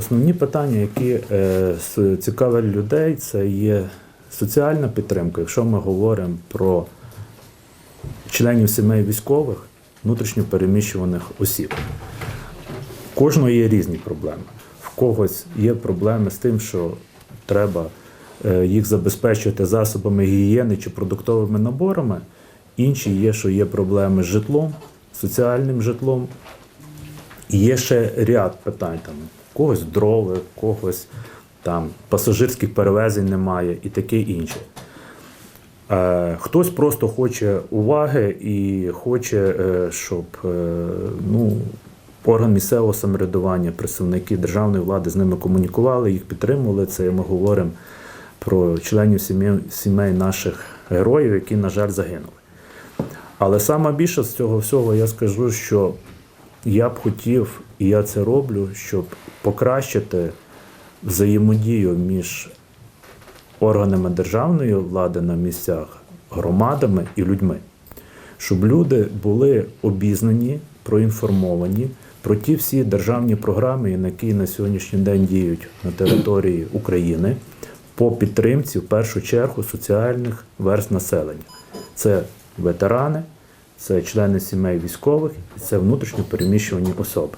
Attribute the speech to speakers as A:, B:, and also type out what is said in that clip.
A: Основні питання, які е, цікавлять людей, це є соціальна підтримка. Якщо ми говоримо про членів сімей військових, внутрішньо переміщуваних осіб. У Кожного є різні проблеми. В когось є проблеми з тим, що треба е, їх забезпечувати засобами гігієни чи продуктовими наборами. Інші є, що є проблеми з житлом, соціальним житлом. І є ще ряд питань там. Когось дрова, у когось там пасажирських перевезень немає і таке інше. Е, Хтось просто хоче уваги і хоче, е, щоб е, ну, орган місцевого самоврядування, представники державної влади з ними комунікували, їх підтримували. Це ми говоримо про членів сімей, наших героїв, які, на жаль, загинули. Але саме більше з цього всього я скажу, що я б хотів, і я це роблю, щоб покращити взаємодію між органами державної влади на місцях, громадами і людьми, щоб люди були обізнані, проінформовані про ті всі державні програми, які на сьогоднішній день діють на території України по підтримці, в першу чергу, соціальних верст населення. Це ветерани, це члени сімей військових і це внутрішньо переміщувані особи.